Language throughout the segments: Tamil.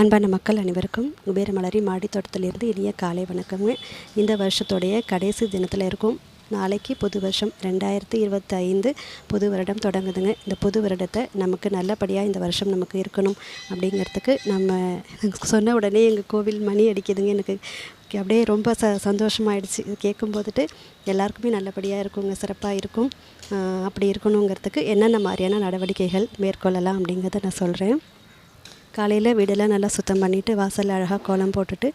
அன்பான மக்கள் அனைவருக்கும் குபேரமலரி மாடித்தோட்டத்திலிருந்து இனிய காலை வணக்கங்க இந்த வருஷத்துடைய கடைசி தினத்தில் இருக்கும். நாளைக்கு புது வருஷம் ரெண்டாயிரத்தி இருபத்தி ஐந்து புது வருடம் தொடங்குதுங்க. இந்த புது வருடத்தை நமக்கு நல்லபடியாக இந்த வருஷம் நமக்கு இருக்கணும் அப்படிங்கிறதுக்கு நம்ம சொன்ன உடனே எங்கள் கோவில் மணி அடிக்குதுங்க. எனக்கு அப்படியே ரொம்ப ச சந்தோஷமாயிடுச்சு. இது கேட்கும் போதுட்டு எல்லாருக்குமே நல்லபடியாக இருக்குங்க சிறப்பாக இருக்கும். அப்படி இருக்கணுங்கிறதுக்கு என்னென்ன மாதிரியான நடவடிக்கைகள் மேற்கொள்ளலாம் அப்படிங்கிறத நான் சொல்கிறேன் காலையில் வீடெல்லாம் நல்லா சுத்தம் பண்ணிவிட்டு வாசலில் அழகாக கோலம் போட்டுட்டு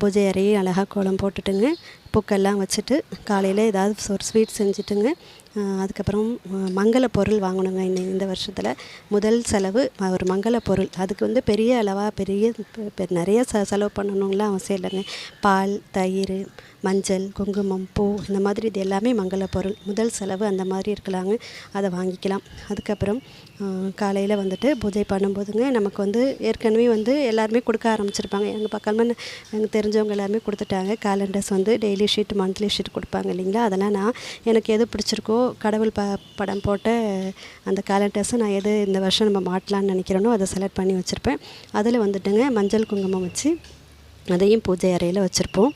பூஜை அறையை அழகாக கோலம் போட்டுட்டுங்க. பூக்கெல்லாம் வச்சுட்டு காலையில் ஏதாவது ஒரு ஸ்வீட் செஞ்சுட்டுங்க. அதுக்கப்புறம் மங்கள பொருள் வாங்கணுங்க இந்த இந்த வருஷத்தில். முதல் செலவு ஒரு மங்கள பொருள். அதுக்கு வந்து பெரிய அளவாக பெரிய நிறைய ச செலவு பண்ணணுங்களாம் அவசியம் இல்லைங்க. பால் தயிர் மஞ்சள் குங்குமம் பூ இந்த மாதிரி இது எல்லாமே மங்கள பொருள். முதல் செலவு அந்த மாதிரி இருக்கலாங்க. அதை வாங்கிக்கலாம். அதுக்கப்புறம் காலையில் வந்துட்டு பூஜை பண்ணும்போதுங்க நமக்கு வந்து ஏற்கனவே வந்து எல்லாருமே கொடுக்க ஆரம்பிச்சிருப்பாங்க. எங்கள் பக்கமே எனக்கு தெரிஞ்சவங்க எல்லாருமே கொடுத்துட்டாங்க. கேலண்டர்ஸ் வந்து டெய்லி ஷீட் மந்த்லி ஷீட் கொடுப்பாங்க இல்லைங்களா? அதெல்லாம் நான் எனக்கு எது பிடிச்சிருக்கோ கடவுள் ப படம் போட்ட அந்த கேலண்டர்ஸை நான் எது இந்த வருஷம் நம்ம மாட்டலாம்னு நினைக்கிறேனோ அதை செலக்ட் பண்ணி வச்சுருப்பேன். அதில் வந்துட்டுங்க மஞ்சள் குங்குமம் வச்சு அதையும் பூஜை அறையில் வச்சுருப்போம்.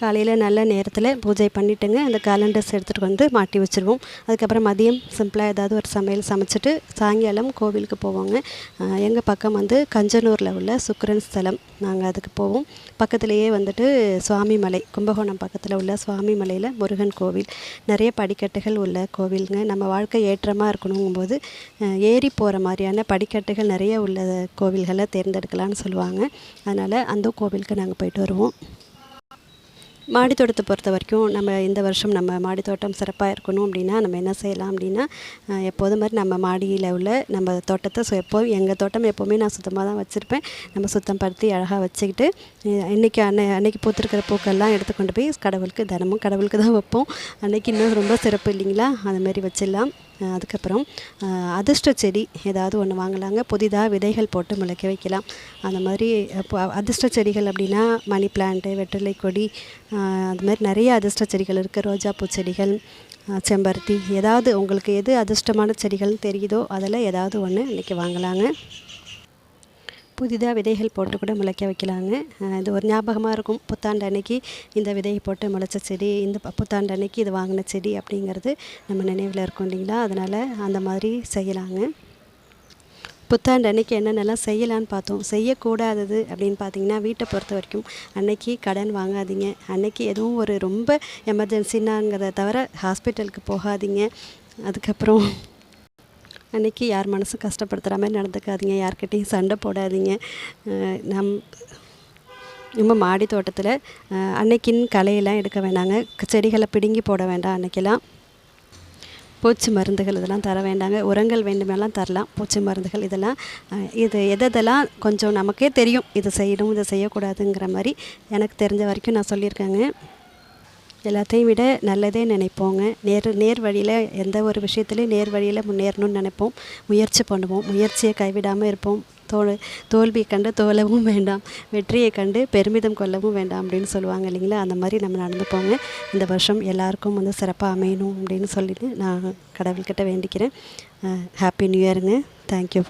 காலையில் நல்ல நேரத்தில் பூஜை பண்ணிவிட்டுங்க அந்த கேலண்டர்ஸ் எடுத்துகிட்டு வந்து மாட்டி வச்சுருவோம். அதுக்கப்புறம் மதியம் சிம்பிளாக ஏதாவது ஒரு சமையல் சமைச்சிட்டு சாயங்காலம் கோவிலுக்கு போவோங்க. எங்கள் பக்கம் வந்து கஞ்சனூரில் உள்ள சுக்கரன் ஸ்தலம். நாங்கள் அதுக்கு போவோம். பக்கத்துலேயே வந்துட்டு சுவாமி மலை கும்பகோணம் பக்கத்தில் உள்ள சுவாமி மலையில் முருகன் கோவில். நிறைய படிக்கட்டுகள் உள்ள கோவிலுங்க. நம்ம வாழ்க்கை ஏற்றமாக இருக்கணுங்கும்போது ஏறி போகிற மாதிரியான படிக்கட்டுகள் நிறைய உள்ள கோவில்களை தேர்ந்தெடுக்கலாம்னு சொல்லுவாங்க. அதனால் அந்த கோவிலுக்கு நாங்கள் போயிட்டு வருவோம். மாடி தோட்டத்தை பொறுத்த வரைக்கும் நம்ம இந்த வருஷம் நம்ம மாடி தோட்டம் சிறப்பாக இருக்கணும் அப்படின்னா நம்ம என்ன செய்யலாம் அப்படின்னா எப்போதும் மாதிரி நம்ம மாடியில் உள்ள நம்ம தோட்டத்தை ஸோ எப்போ எங்கள் தோட்டம் எப்போவுமே நான் சுத்தமாக தான் வச்சுருப்பேன். நம்ம சுத்தம் படுத்தி அழகாக வச்சுக்கிட்டு இன்றைக்கி அன்னை அன்னைக்கு பூத்திருக்கிற பூக்கள்லாம் எடுத்து கொண்டு போய் கடவுளுக்கு தினமும் கடவுளுக்கு தான் வைப்போம். அன்றைக்கி இன்னும் ரொம்ப சிறப்பு இல்லைங்களா? அதுமாரி வச்சிடலாம். அதுக்கப்புறம் அதிர்ஷ்ட செடி ஏதாவது ஒன்று வாங்கலாங்க. புதிதாக விதைகள் போட்டு முளைக்க வைக்கலாம். அந்த மாதிரி இப்போ அதிர்ஷ்ட செடிகள் அப்படின்னா மணி பிளான்ட்டு வெற்றிலை கொடி அது மாதிரி நிறைய அதிர்ஷ்ட செடிகள் இருக்குது ரோஜா பூ செடிகள் செம்பருத்தி ஏதாவது உங்களுக்கு எது அதிர்ஷ்டமான செடிகள்னு தெரியுதோ அதில் ஏதாவது ஒன்று இன்றைக்கி வாங்கலாங்க. புதிதாக விதைகள் போட்டு கூட முளைக்க வைக்கலாங்க. இது ஒரு ஞாபகமாக இருக்கும். புத்தாண்டு அன்னைக்கு இந்த விதையை போட்டு முளைச்ச செடி இந்த ப- புத்தாண்டு அன்னைக்கு இது வாங்கின செடி அப்படிங்கிறது நம்ம நினைவில் இருக்கும் இல்லைங்களா? அதனால் அந்த மாதிரி செய்யலாங்க. புத்தாண்டு அன்னைக்கு என்னென்னலாம் செய்யலான்னு பார்த்தோம். செய்யக்கூடாதது அப்படின்னு பார்த்தீங்கன்னா வீட்டை பொறுத்த வரைக்கும் அன்னைக்கு கடன் வாங்காதீங்க. அன்னைக்கு எதுவும் ஒரு ரொம்ப எமர்ஜென்சின்னாங்கிறத தவிர ஹாஸ்பிட்டலுக்கு போகாதீங்க. அதுக்கப்புறம் அன்றைக்கி யார் மனசும் கஷ்டப்படுத்துகிற மாதிரி நடந்துக்காதீங்க யார்கிட்டையும் சண்டை போடாதீங்க. நம் நம்ம மாடி தோட்டத்தில் அன்னைக்கின்னு களையெல்லாம் எடுக்க வேண்டாங்க. செடிகளை பிடுங்கி போட வேண்டாம் அன்னைக்கெல்லாம். பூச்சி மருந்துகள் இதெல்லாம் தர வேண்டாங்க. உரங்கள் வேண்டுமெல்லாம் தரலாம். பூச்சி மருந்துகள் இதெல்லாம் இது எதெல்லாம் கொஞ்சம் நமக்கே தெரியும். இதை செய்யணும் இதை செய்யக்கூடாதுங்கிற மாதிரி எனக்கு தெரிஞ்ச வரைக்கும் நான் சொல்லியிருக்கேங்க. எல்லாத்தையும் விட நல்லதே நினைப்போங்க. நேர் நேர் வழியில் எந்த ஒரு விஷயத்துலையும் நேர் வழியில் முன்னேறணும்னு நினைப்போம். முயற்சி பண்ணுவோம். முயற்சியை கைவிடாமல் இருப்போம். தோல் தோல்வியை கண்டு தோலவும் வேண்டாம். வெற்றியை கண்டு பெருமிதம் கொள்ளவும் வேண்டாம் அப்படின்னு சொல்லுவாங்க இல்லைங்களா? அந்த மாதிரி நம்ம நடந்துப்போங்க. இந்த வருஷம் எல்லாருக்கும் வந்து சிறப்பாக அமையணும் அப்படின்னு சொல்லிட்டு நான் கடவுள்கிட்ட வேண்டிக்கிறேன். Happy new இயருங்க thank you